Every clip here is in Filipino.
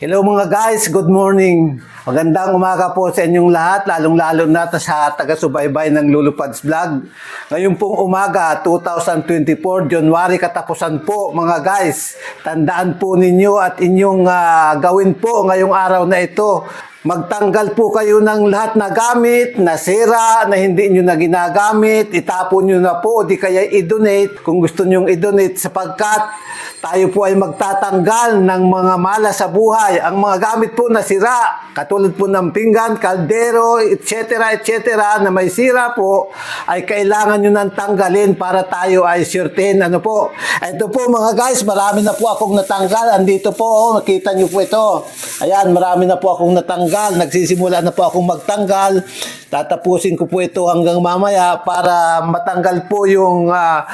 Hello mga guys, good morning. Magandang umaga po sa inyong lahat, lalong-lalo na sa taga-subaybay ng Lulupads Vlog. Ngayon pong umaga, 2024, January katapusan po mga guys. Tandaan po ninyo at inyong ah, gawin po ngayong araw na ito. Magtanggal po kayo ng lahat na gamit, na sira, na hindi nyo na ginagamit, itapon nyo na po, di kaya i-donate kung gusto nyo i-donate sapagkat tayo po ay magtatanggal ng mga mala sa buhay. Ang mga gamit po na sira, katulad po ng pinggan, kaldero, etc. etc. na may sira po, ay kailangan nyo nang tanggalin para tayo ay suretin. Ano po? Ito po mga guys, marami na po akong natanggal. Andito po, oh, nakita nyo po ito. Ayan, marami na po akong natanggal. Nagsisimula na po akong magtanggal. Tatapusin ko po ito hanggang mamaya para matanggal po yung ah,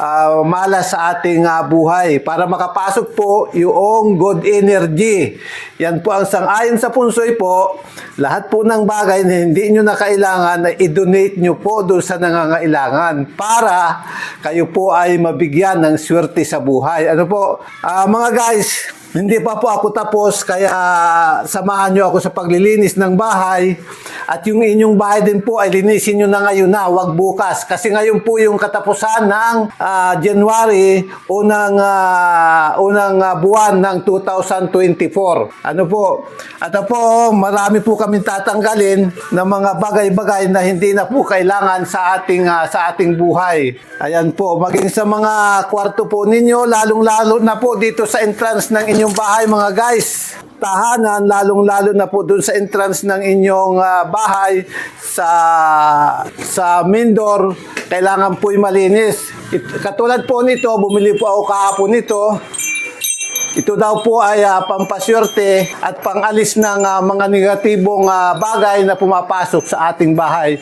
ah, malas sa ating ah, buhay para makapasok po yung good energy. Yan po ang sangayon sa punsoy po. Lahat po ng bagay na hindi nyo na kailangan na i-donate nyo po doon sa nangangailangan para kayo po ay mabigyan ng swerte sa buhay. Ano po? Ah, mga guys, hindi pa po ako tapos kaya samahan nyo ako sa paglilinis ng bahay at yung inyong bahay din po ay linisin nyo na ngayon na, wag bukas. Kasi ngayon po yung katapusan ng ah, January, unang, ah, unang ah, buwan ng 2024. Ano po? At po, marami po kami tatanggalin ng mga bagay-bagay na hindi na po kailangan sa ating ah, sa ating buhay. Ayan po, maging sa mga kwarto po ninyo, lalong-lalo na po dito sa entrance ng inyong bahay mga guys. Tahanan, lalong-lalo na po doon sa entrance ng inyong ah, bahay sa sa main kailangan po'y malinis. It- katulad po nito, bumili po ako kahapon nito. Ito daw po ay ah, pampaswerte at pangalis ng ah, mga negatibong ah, bagay na pumapasok sa ating bahay.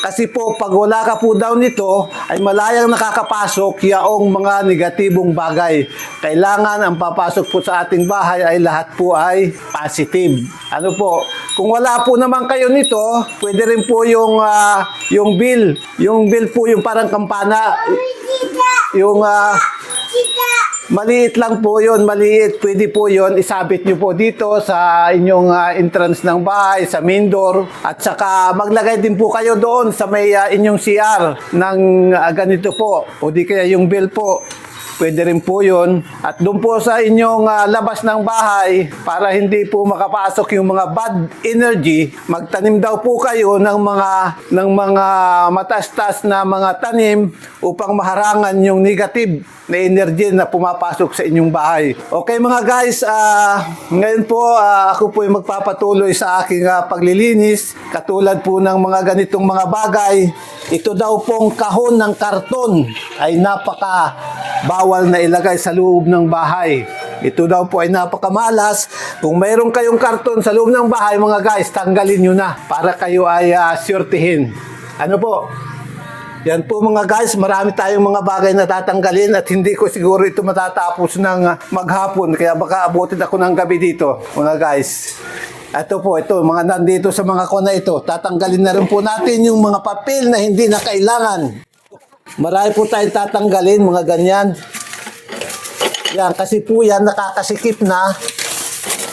Kasi po, pag wala ka po daw nito, ay malayang nakakapasok yaong mga negatibong bagay. Kailangan ang papasok po sa ating bahay ay lahat po ay positive. Ano po? Kung wala po naman kayo nito, pwede rin po yung, ah, yung bill. Yung bill po yung parang kampana. Yung ah, Maliit lang po yun, maliit. Pwede po yun, isabit nyo po dito sa inyong ah, entrance ng bahay, sa main door. At saka maglagay din po kayo doon sa may ah, inyong CR ng ah, ganito po. O di kaya yung bill po. Pwede rin po yun. At doon po sa inyong ah, labas ng bahay, para hindi po makapasok yung mga bad energy, magtanim daw po kayo ng mga, ng mga matastas na mga tanim upang maharangan yung negative na energy na pumapasok sa inyong bahay. Okay mga guys, ah, ngayon po ah, ako po ay magpapatuloy sa aking ah, paglilinis. Katulad po ng mga ganitong mga bagay, ito daw pong kahon ng karton ay napaka bawal na ilagay sa loob ng bahay. Ito daw po ay napakamalas. Kung mayroon kayong karton sa loob ng bahay, mga guys, tanggalin nyo na para kayo ay uh, surtihin. Ano po? Yan po mga guys, marami tayong mga bagay na tatanggalin at hindi ko siguro ito matatapos ng ah, maghapon. Kaya baka abutin ako ng gabi dito, mga guys. Ito po, ito, mga nandito sa mga kona ito. Tatanggalin na rin po natin yung mga papel na hindi na kailangan. Marami po tayong tatanggalin, mga ganyan. Yan, kasi po yan nakakasikip na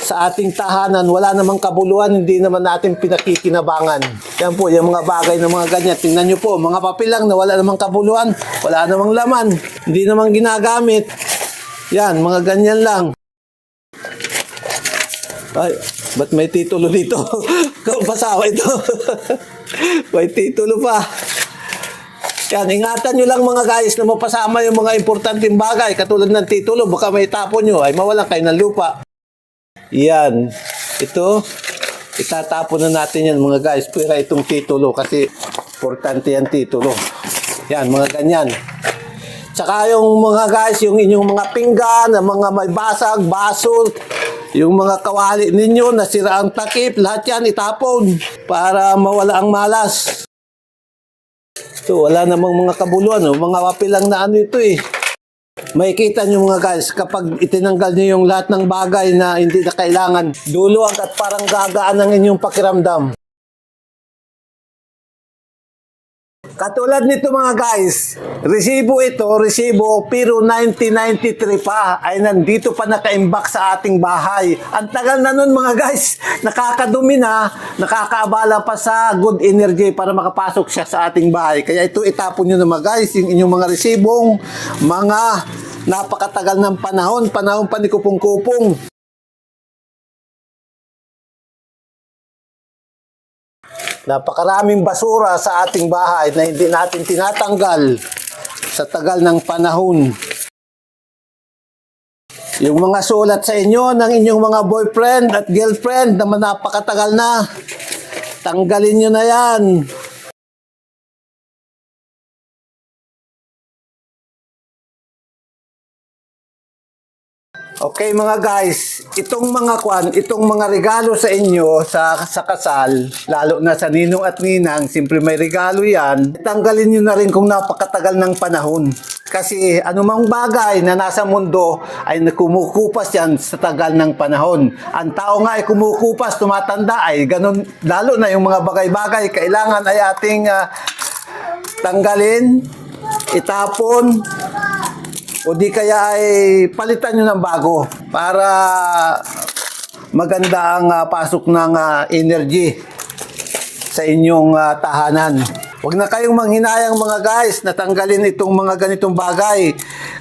sa ating tahanan. Wala namang kabuluhan, hindi naman natin pinakikinabangan. Yan po, yung mga bagay na mga ganyan. Tingnan nyo po, mga papel lang na wala namang kabuluhan, wala namang laman, hindi namang ginagamit. Yan, mga ganyan lang. Ay, ba't may titulo dito? Kapasawa ito. may titulo pa. Yan, ingatan nyo lang mga guys na mapasama yung mga importanteng bagay katulad ng titulo, baka may tapon nyo ay mawalan kayo ng lupa. Yan. Ito, itatapon na natin yan mga guys. Pwera itong titulo kasi importante yan titulo. Yan, mga ganyan. Tsaka yung mga guys, yung inyong mga pinggan, ang mga may basag, baso, yung mga kawali ninyo, nasira ang takip, lahat yan itapon para mawala ang malas. So, wala namang mga kabuluan, oh. mga wapi lang na ano ito eh. Makikita nyo mga guys, kapag itinanggal nyo yung lahat ng bagay na hindi na kailangan, dulo at parang gagaan ang inyong pakiramdam. Katulad nito mga guys, resibo ito, resibo, pero 1993 pa ay nandito pa nakaimbak sa ating bahay. Ang tagal na nun mga guys, nakakadumi na, nakakaabala pa sa good energy para makapasok siya sa ating bahay. Kaya ito itapon nyo na mga guys, yung inyong mga resibong, mga napakatagal ng panahon, panahon pa ni Kupong-Kupong. Napakaraming basura sa ating bahay na hindi natin tinatanggal sa tagal ng panahon. Yung mga sulat sa inyo ng inyong mga boyfriend at girlfriend na napakatagal na, tanggalin nyo na yan. Okay mga guys, itong mga kwan, itong mga regalo sa inyo sa sa kasal, lalo na sa ninong at ninang, siyempre may regalo 'yan. Tanggalin niyo na rin kung napakatagal ng panahon. Kasi anumang bagay na nasa mundo ay kumukupas yan sa tagal ng panahon. Ang tao nga ay kumukupas, tumatanda ay ganun, lalo na yung mga bagay-bagay, kailangan ay ating ah, tanggalin, itapon, o di kaya ay palitan nyo ng bago para maganda ang ah, pasok ng ah, energy sa inyong ah, tahanan. Huwag na kayong manghinayang mga guys na tanggalin itong mga ganitong bagay.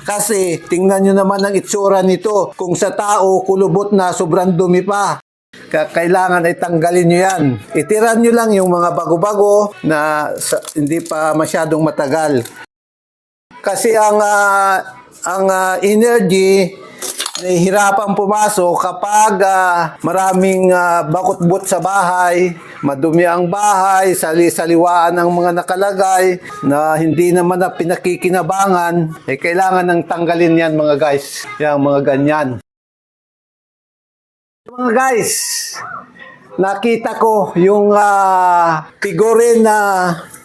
Kasi tingnan nyo naman ang itsura nito. Kung sa tao, kulubot na sobrang dumi pa. Ka- Kailangan ay tanggalin nyo yan. Itiran nyo lang yung mga bago-bago na sa- hindi pa masyadong matagal. Kasi ang ah, ang ah, energy nahihirapan pumasok kapag ah, maraming ah, bakot-bot sa bahay, madumi ang bahay, sali-saliwaan ang mga nakalagay na hindi naman na pinakikinabangan, eh kailangan ng tanggalin yan mga guys. Yung mga ganyan. Mga guys, nakita ko yung uh, figure na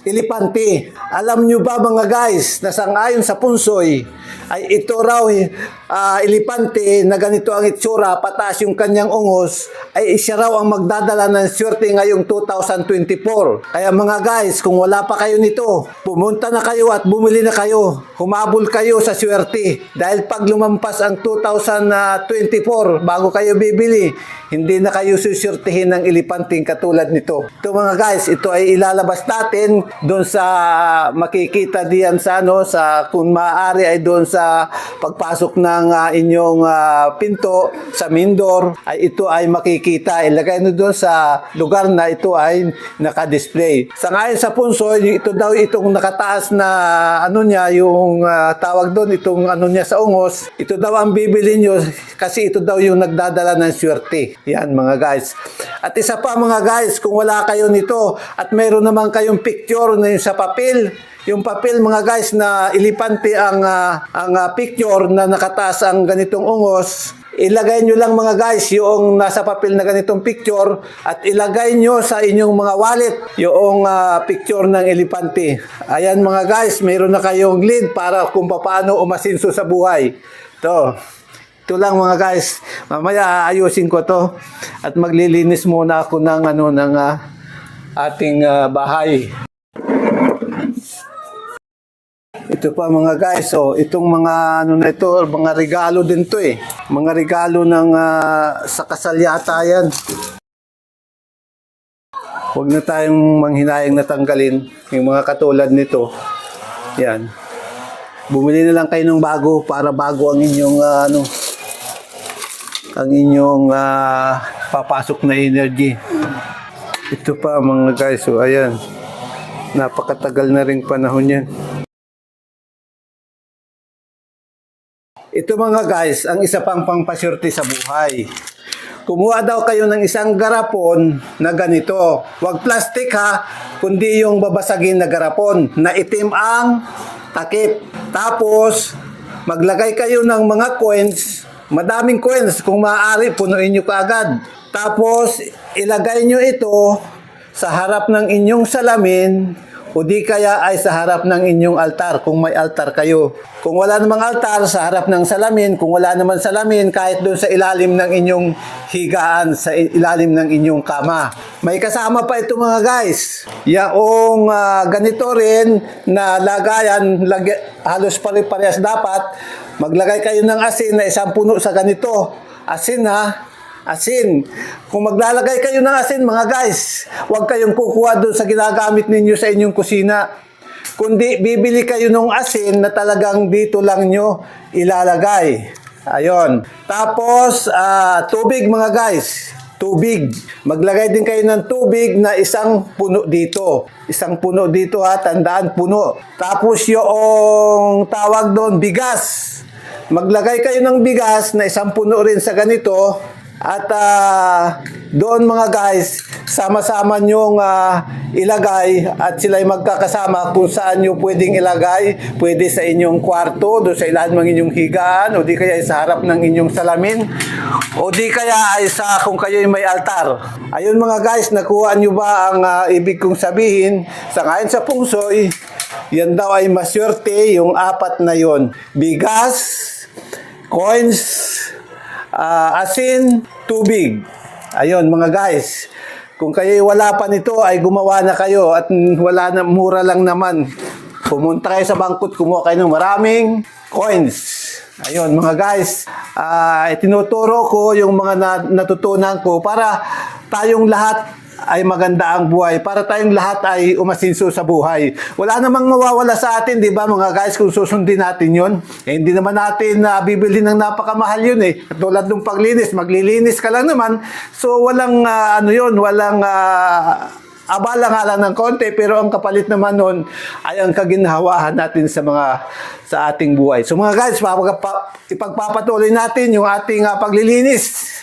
elepante. Alam nyo ba mga guys, na sangayon sa punsoy, ay ito raw ah, elepante na ganito ang itsura, pataas yung kanyang ungos, ay siya raw ang magdadala ng swerte ngayong 2024. Kaya mga guys, kung wala pa kayo nito, pumunta na kayo at bumili na kayo. Humabol kayo sa swerte. Dahil pag lumampas ang 2024, bago kayo bibili, hindi na kayo susurtihin ng elepanting katulad nito. Ito mga guys, ito ay ilalabas natin doon sa makikita diyan sa ano sa kung maaari ay doon sa pagpasok ng ah, inyong ah, pinto sa Mindor ay ito ay makikita ilagay nyo doon sa lugar na ito ay naka-display. Sa ngayon sa punso, ito daw itong nakataas na ano niya yung ah, tawag doon itong ano niya sa ungos. Ito daw ang bibili nyo kasi ito daw yung nagdadala ng swerte. Yan mga guys. At isa pa mga guys, kung wala kayo nito at meron naman kayong picture na yung sa papel, yung papel mga guys na ilipante ang ah, ang ah, picture na nakataas ang ganitong ungos, ilagay nyo lang mga guys yung nasa papel na ganitong picture at ilagay nyo sa inyong mga wallet yung ah, picture ng elepante. Ayan mga guys, mayroon na kayong lead para kung paano umasinso sa buhay. To. Ito lang mga guys. Mamaya aayusin ko to at maglilinis muna ako ng ano ng ah, ating ah, bahay. Ito pa mga guys, oh, itong mga ano na ito, mga regalo din to eh. Mga regalo ng ah, sa kasal yata yan. Huwag na tayong manghinayang natanggalin yung mga katulad nito. Yan. Bumili na lang kayo ng bago para bago ang inyong ah, ano ang inyong ah, papasok na energy. Ito pa mga guys, so ayan. Napakatagal na ring panahon yan. Ito mga guys, ang isa pang pangpasyerte sa buhay. Kumuha daw kayo ng isang garapon na ganito. Huwag plastic ha, kundi yung babasagin na garapon na itim ang takip. Tapos, maglagay kayo ng mga coins, madaming coins, kung maaari, punuin nyo kaagad. Tapos, ilagay nyo ito sa harap ng inyong salamin o di kaya ay sa harap ng inyong altar kung may altar kayo. Kung wala namang altar, sa harap ng salamin. Kung wala naman salamin, kahit doon sa ilalim ng inyong higaan, sa ilalim ng inyong kama. May kasama pa ito mga guys. Yaong ah, ganito rin na lagayan, lagi, halos pare-parehas dapat. Maglagay kayo ng asin na isang puno sa ganito. Asin ha, Asin. Kung maglalagay kayo ng asin, mga guys, huwag kayong kukuha doon sa ginagamit ninyo sa inyong kusina. Kundi bibili kayo ng asin na talagang dito lang nyo ilalagay. Ayon. Tapos, ah, tubig mga guys. Tubig. Maglagay din kayo ng tubig na isang puno dito. Isang puno dito ha, tandaan puno. Tapos yung tawag doon, bigas. Maglagay kayo ng bigas na isang puno rin sa ganito at ah, doon mga guys, sama-sama nyong ah, ilagay at sila'y magkakasama kung saan nyo pwedeng ilagay. Pwede sa inyong kwarto, doon sa ilalim ng inyong higaan, o di kaya sa harap ng inyong salamin, o di kaya ay sa kung kayo'y may altar. Ayun mga guys, nakuha nyo ba ang ah, ibig kong sabihin? Sa ngayon sa pungsoy, yan daw ay maswerte, yung apat na yon. Bigas, coins, ah, asin, tubig. Ayun mga guys. Kung kayo wala pa nito ay gumawa na kayo at wala na mura lang naman. Pumunta kayo sa bangkot, kumuha kayo ng maraming coins. Ayun mga guys, ah tinuturo ko yung mga na- natutunan ko para tayong lahat ay maganda ang buhay para tayong lahat ay umasinso sa buhay. Wala namang mawawala sa atin, di ba mga guys, kung susundin natin yon. Eh, hindi naman natin na bibili ng napakamahal yun eh. Tulad ng paglinis, maglilinis ka lang naman. So walang ah, ano yun, walang ah, abala nga lang ng konti, pero ang kapalit naman nun ay ang kaginhawahan natin sa mga sa ating buhay. So mga guys, ipagpapatuloy natin yung ating ah, paglilinis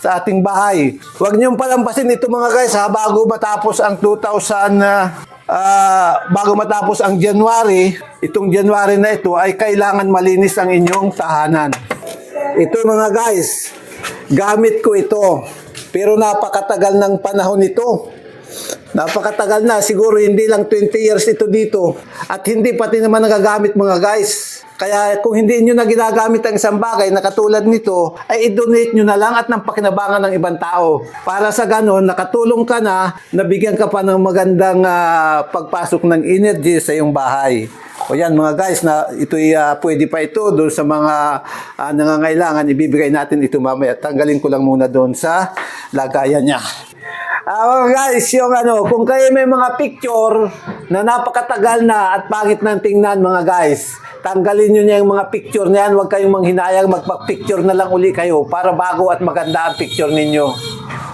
sa ating bahay. Huwag niyong palampasin ito mga guys ha, bago matapos ang 2000 ah, ah, bago matapos ang January, itong January na ito ay kailangan malinis ang inyong tahanan. Ito mga guys, gamit ko ito. Pero napakatagal ng panahon ito. Napakatagal na, siguro hindi lang 20 years ito dito. At hindi pati naman nagagamit mga guys. Kaya kung hindi nyo na ginagamit ang isang bagay na katulad nito, ay i-donate nyo na lang at nang pakinabangan ng ibang tao. Para sa ganon, nakatulong ka na, nabigyan ka pa ng magandang ah, pagpasok ng energy sa iyong bahay. O yan mga guys, na ito'y ah, pwede pa ito doon sa mga ah, nangangailangan, ibibigay natin ito mamaya. Tanggalin ko lang muna doon sa lagayan niya. Mga guys, yung ano, kung kayo may mga picture na napakatagal na at pangit ng tingnan mga guys, tanggalin nyo niya yung mga picture na yan, huwag kayong manghinayang, magpa-picture na lang uli kayo para bago at maganda ang picture ninyo.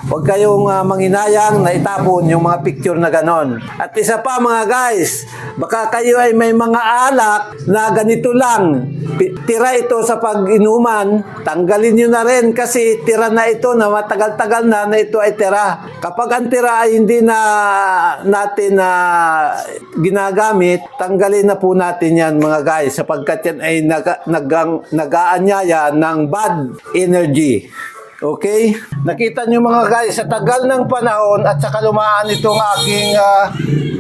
Huwag kayong ah, manghinayang na itapon yung mga picture na ganon. At isa pa mga guys, baka kayo ay may mga alak na ganito lang. Tira ito sa pag-inuman, tanggalin nyo na rin kasi tira na ito na matagal-tagal na na ito ay tira. Kapag ang tira ay hindi na natin na ginagamit, tanggalin na po natin yan mga guys sapagkat yan ay naga, nagang, nagaanyaya ng bad energy. Okay? Nakita nyo mga guys, sa tagal ng panahon at sa kalumaan itong aking ah,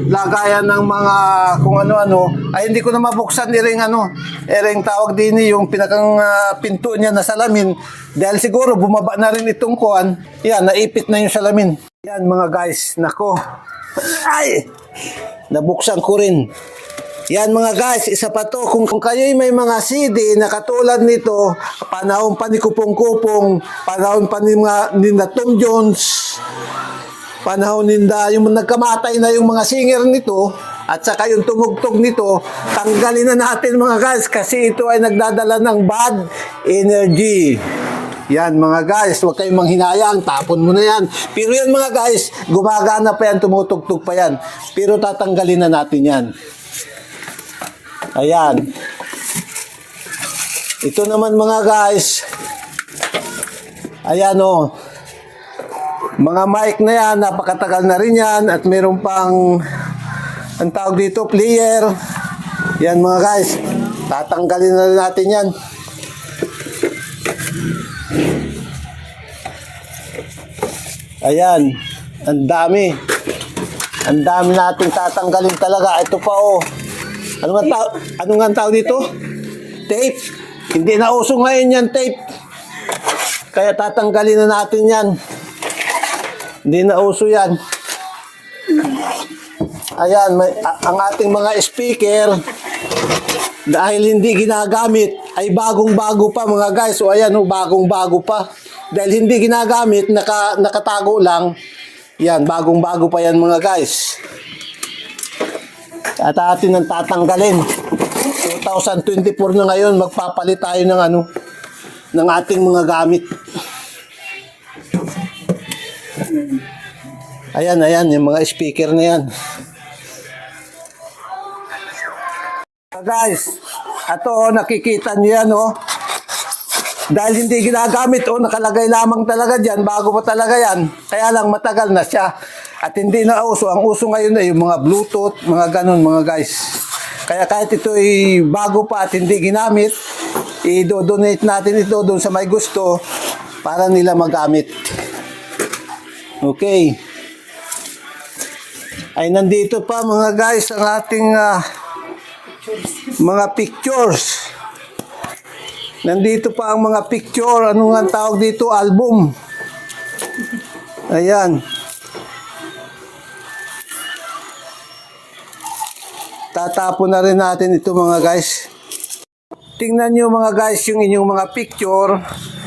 lagayan ng mga kung ano-ano, ay hindi ko na mabuksan iring ano, iring tawag din yung pinakang ah, pinto niya na salamin. Dahil siguro bumaba na rin itong kuan. Yan, naipit na yung salamin. Yan mga guys, nako. Ay! Nabuksan ko rin. Yan mga guys, isa pa to, kung, kung kayo'y may mga CD na katulad nito, panahon pa ni Kupong-Kupong, panahon pa ni, mga, ni Tom Jones, panahon ninda, yung nagkamatay na yung mga singer nito, at saka yung tumugtog nito, tanggalin na natin mga guys, kasi ito ay nagdadala ng bad energy. Yan mga guys, huwag kayong manghinayang, tapon mo na yan. Pero yan mga guys, gumagana pa yan, tumutugtog pa yan. Pero tatanggalin na natin yan. Ayan. Ito naman mga guys. Ayan o. Mga mic na yan, napakatagal na rin yan. At meron pang, ang tawag dito, player. Yan mga guys. Tatanggalin na rin natin yan. Ayan. Ang dami. Ang dami nating tatanggalin talaga. Ito pa oh. Ano nga tao, ano nga tawag dito? Tape. Hindi na uso ngayon yan, tape. Kaya tatanggalin na natin yan. Hindi na uso yan. Ayan, may, a- ang ating mga speaker, dahil hindi ginagamit, ay bagong-bago pa mga guys. O ayan, oh, bagong-bago pa. Dahil hindi ginagamit, naka, nakatago lang. Yan, bagong-bago pa yan mga guys. At atin ang tatanggalin. 2024 na ngayon, magpapalit tayo ng ano, ng ating mga gamit. Ayan, ayan, yung mga speaker na yan. Ah, Guys, ito oh, nakikita nyo yan oh. Dahil hindi ginagamit oh, nakalagay lamang talaga dyan, bago pa talaga yan. Kaya lang matagal na siya. At hindi na uso. Ang uso ngayon na yung mga Bluetooth, mga ganun mga guys. Kaya kahit ito ay bago pa at hindi ginamit, i-donate natin ito doon sa may gusto para nila magamit. Okay. Ay nandito pa mga guys ang ating ah, mga pictures. Nandito pa ang mga picture. Ano nga tawag dito? Album. Ayan. Tatapon na rin natin ito mga guys. Tingnan nyo mga guys yung inyong mga picture.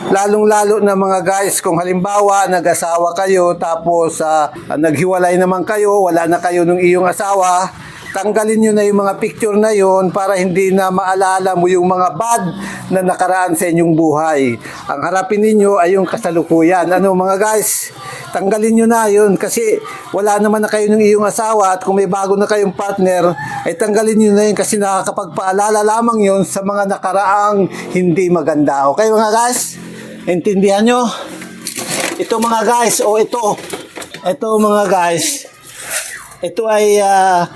Lalong-lalo na mga guys, kung halimbawa nag-asawa kayo tapos ah, naghiwalay naman kayo, wala na kayo ng iyong asawa, tanggalin nyo na yung mga picture na yon para hindi na maalala mo yung mga bad na nakaraan sa inyong buhay. Ang harapin ninyo ay yung kasalukuyan. Ano mga guys, tanggalin nyo na yun kasi wala naman na kayo ng iyong asawa at kung may bago na kayong partner, ay tanggalin nyo na yun kasi nakakapagpaalala lamang yun sa mga nakaraang hindi maganda. Okay mga guys? Intindihan nyo? Ito mga guys, o ito, ito mga guys, ito ay, ah,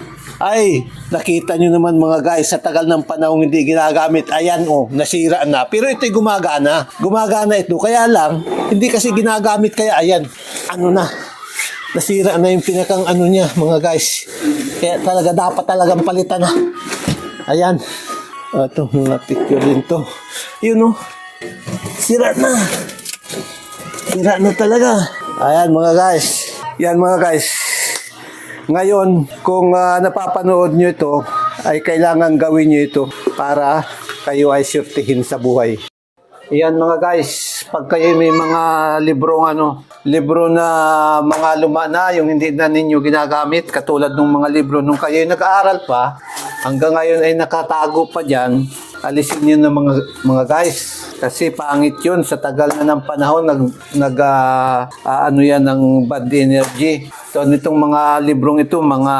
ay, nakita nyo naman mga guys, sa tagal ng panahon hindi ginagamit, ayan o, nasira na. Pero ito'y gumagana. Gumagana ito. Kaya lang, hindi kasi ginagamit, kaya ayan, ano na, nasira na yung pinakang ano niya, mga guys. Kaya talaga dapat talagang palitan na. Ayan. Ito, mga picture din to. Yun o. Sira na. Sira na talaga. Ayan mga guys. Yan mga guys. Ngayon, kung ah, napapanood nyo ito, ay kailangan gawin nyo ito para kayo ay sirtihin sa buhay. Yan mga guys, pag kayo may mga librong ano, libro na mga luma na, yung hindi na ninyo ginagamit, katulad ng mga libro nung kayo nag-aaral pa, hanggang ngayon ay nakatago pa dyan, alisin nyo na mga, mga guys. Kasi pangit yun, sa tagal na ng panahon, nag, nag ah, ah, ano yan ng bad energy. So nitong mga librong ito, mga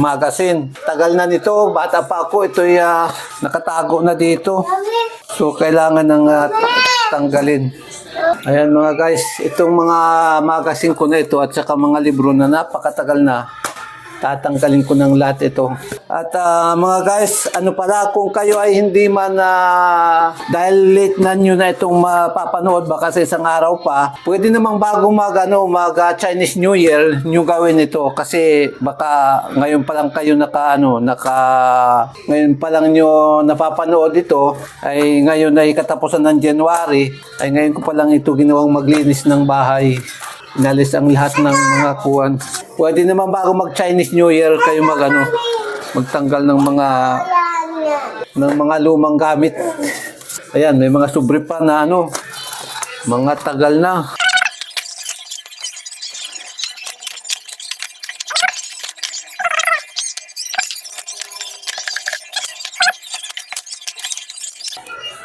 magazine. Tagal na nito, bata pa ako, ito uh, nakatago na dito. So kailangan ng ah, tanggalin. Ayan mga guys, itong mga magazine ko na ito at saka mga libro na napakatagal na, tatanggalin ko ng lahat ito. At ah, mga guys, ano pala, kung kayo ay hindi man ah, dahil late na nyo na itong mapapanood baka sa isang araw pa, pwede namang bago mag, ano, mag ah, Chinese New Year, nyo gawin ito kasi baka ngayon pa lang kayo naka, ano, naka, ngayon pa lang nyo napapanood ito, ay ngayon ay katapusan ng January, ay ngayon ko pa lang ito ginawang maglinis ng bahay. Inalis ang lahat ng mga kuwan. Pwede naman bago mag Chinese New Year kayo mag ano, magtanggal ng mga ng mga lumang gamit. Ayan, may mga sobre pa na ano, mga tagal na.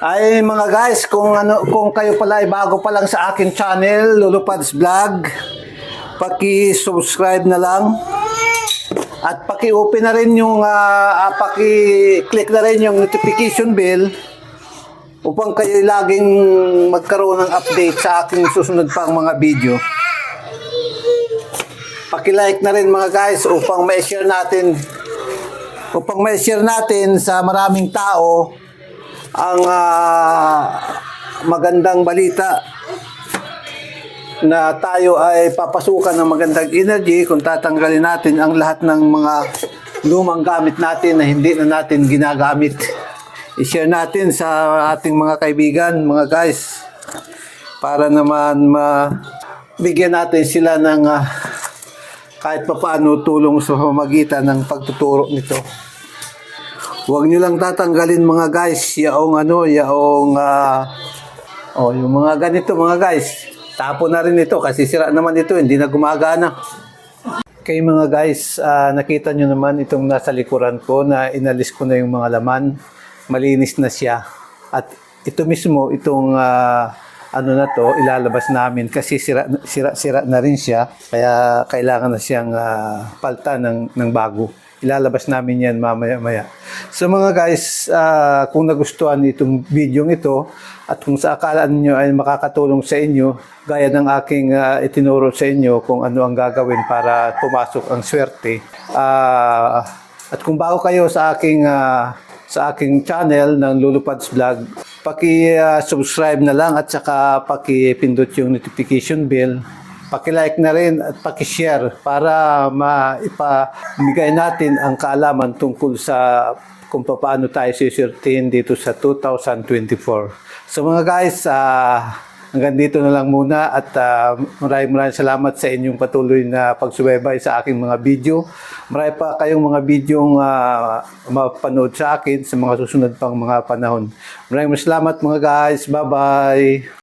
Ay mga guys, kung ano kung kayo pala ay bago pa lang sa akin channel, Lulupads Vlog, paki-subscribe na lang. At paki-open na rin yung ah, paki-click na rin yung notification bell upang kayo laging magkaroon ng update sa aking susunod pang mga video. Paki-like na rin mga guys upang ma-share natin upang ma-share natin sa maraming tao ang ah, magandang balita na tayo ay papasukan ng magandang energy kung tatanggalin natin ang lahat ng mga lumang gamit natin na hindi na natin ginagamit. I-share natin sa ating mga kaibigan, mga guys, para naman mabigyan natin sila ng ah, kahit papaano tulong sa pamagitan ng pagtuturo nito. Huwag nyo lang tatanggalin mga guys, yaong ano, yaong ah, oh, yung mga ganito mga guys. Tapo na rin ito kasi sira naman ito, hindi na gumagana. Kay mga guys, ah, nakita nyo naman itong nasa likuran ko na inalis ko na yung mga laman. Malinis na siya. At ito mismo, itong ah, ano na to, ilalabas namin kasi sira, sira, sira na rin siya. Kaya kailangan na siyang ah, palta ng, ng bago. Ilalabas namin yan mamaya-maya. So mga guys, ah, kung nagustuhan itong video ito at kung sa akala ninyo ay makakatulong sa inyo, gaya ng aking ah, itinuro sa inyo kung ano ang gagawin para pumasok ang swerte. Ah, at kung bago kayo sa aking ah, sa aking channel ng Lulupads Vlog, paki-subscribe na lang at saka paki-pindot yung notification bell Paki-like na rin at paki-share para maipamigay natin ang kaalaman tungkol sa kung paano tayo sisurtin dito sa 2024. So mga guys, ah, hanggang dito na lang muna at ah, maraming maraming salamat sa inyong patuloy na pagsubaybay sa aking mga video. Marami pa kayong mga videong ah, mapanood sa akin sa mga susunod pang mga panahon. Maraming salamat mga guys. Bye-bye!